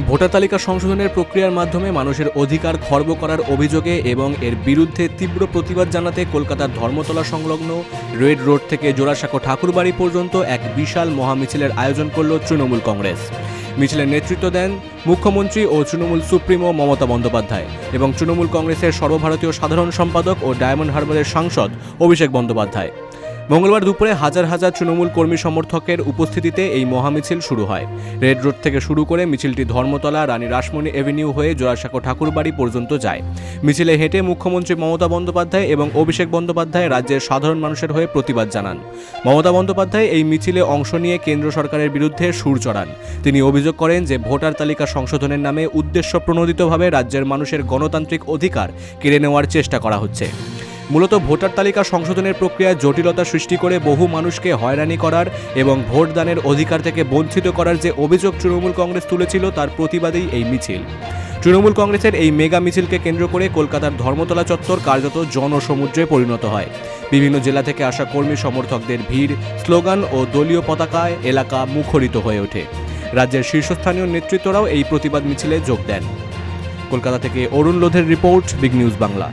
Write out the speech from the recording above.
Voter তালিকা সংশোধনের প্রক্রিয়ার মাধ্যমে মানুষের অধিকার খর্ব করার অভিযোগে এবং এর বিরুদ্ধে তীব্র প্রতিবাদ জানাতে কলকাতার ধর্মতলা সংলগ্ন রেড রোড থেকে জোড়াসাঁকো ঠাকুরবাড়ি পর্যন্ত এক বিশাল মহামিছিলের আয়োজন করল তৃণমূল কংগ্রেস। মিছিলের নেতৃত্ব দেন মুখ্যমন্ত্রী ও তৃণমূল সুপ্রিমো মমতা বন্দ্যোপাধ্যায় এবং তৃণমূল কংগ্রেসের সর্বভারতীয় সাধারণ সম্পাদক ও ডায়মন্ড হারবারের সাংসদ অভিষেক বন্দ্যোপাধ্যায়। মঙ্গলবার দুপুরে হাজার হাজার তৃণমূল কর্মী সমর্থকের উপস্থিতিতে এই মহামিছিল শুরু হয়। রেড রোড থেকে শুরু করে মিছিলটি ধর্মতলা, রানী রাসমণি এভিনিউ হয়ে জোড়াসাঁকো ঠাকুরবাড়ি পর্যন্ত যায়। মিছিলে হেঁটে মুখ্যমন্ত্রী মমতা বন্দ্যোপাধ্যায় এবং অভিষেক বন্দ্যোপাধ্যায় রাজ্যের সাধারণ মানুষের হয়ে প্রতিবাদ জানান। মমতা বন্দ্যোপাধ্যায় এই মিছিলে অংশ নিয়ে কেন্দ্র সরকারের বিরুদ্ধে সুর চড়ান। তিনি অভিযোগ করেন যে ভোটার তালিকা সংশোধনের নামে উদ্দেশ্য প্রণোদিতভাবে রাজ্যের মানুষের গণতান্ত্রিক অধিকার কেড়ে নেওয়ার চেষ্টা করা হচ্ছে। মূলত ভোটার তালিকা সংশোধনের প্রক্রিয়ায় জটিলতা সৃষ্টি করে বহু মানুষকে হয়রানি করার এবং ভোটদানের অধিকার থেকে বঞ্চিত করার যে অভিযোগ তৃণমূল কংগ্রেস তুলেছিল, তার প্রতিবাদেই এই মিছিল। তৃণমূল কংগ্রেসের এই মেগা মিছিলকে কেন্দ্র করে কলকাতার ধর্মতলা চত্বর কার্যত জনসমুদ্রে পরিণত হয়। বিভিন্ন জেলা থেকে আসা কর্মী সমর্থকদের ভিড়, স্লোগান ও দলীয় পতাকায় এলাকা মুখরিত হয়ে ওঠে। রাজ্যের শীর্ষস্থানীয় নেতৃত্বরাও এই প্রতিবাদ মিছিলে যোগ দেন। কলকাতা থেকে অরুণ লোধের রিপোর্ট, বিগ নিউজ বাংলা।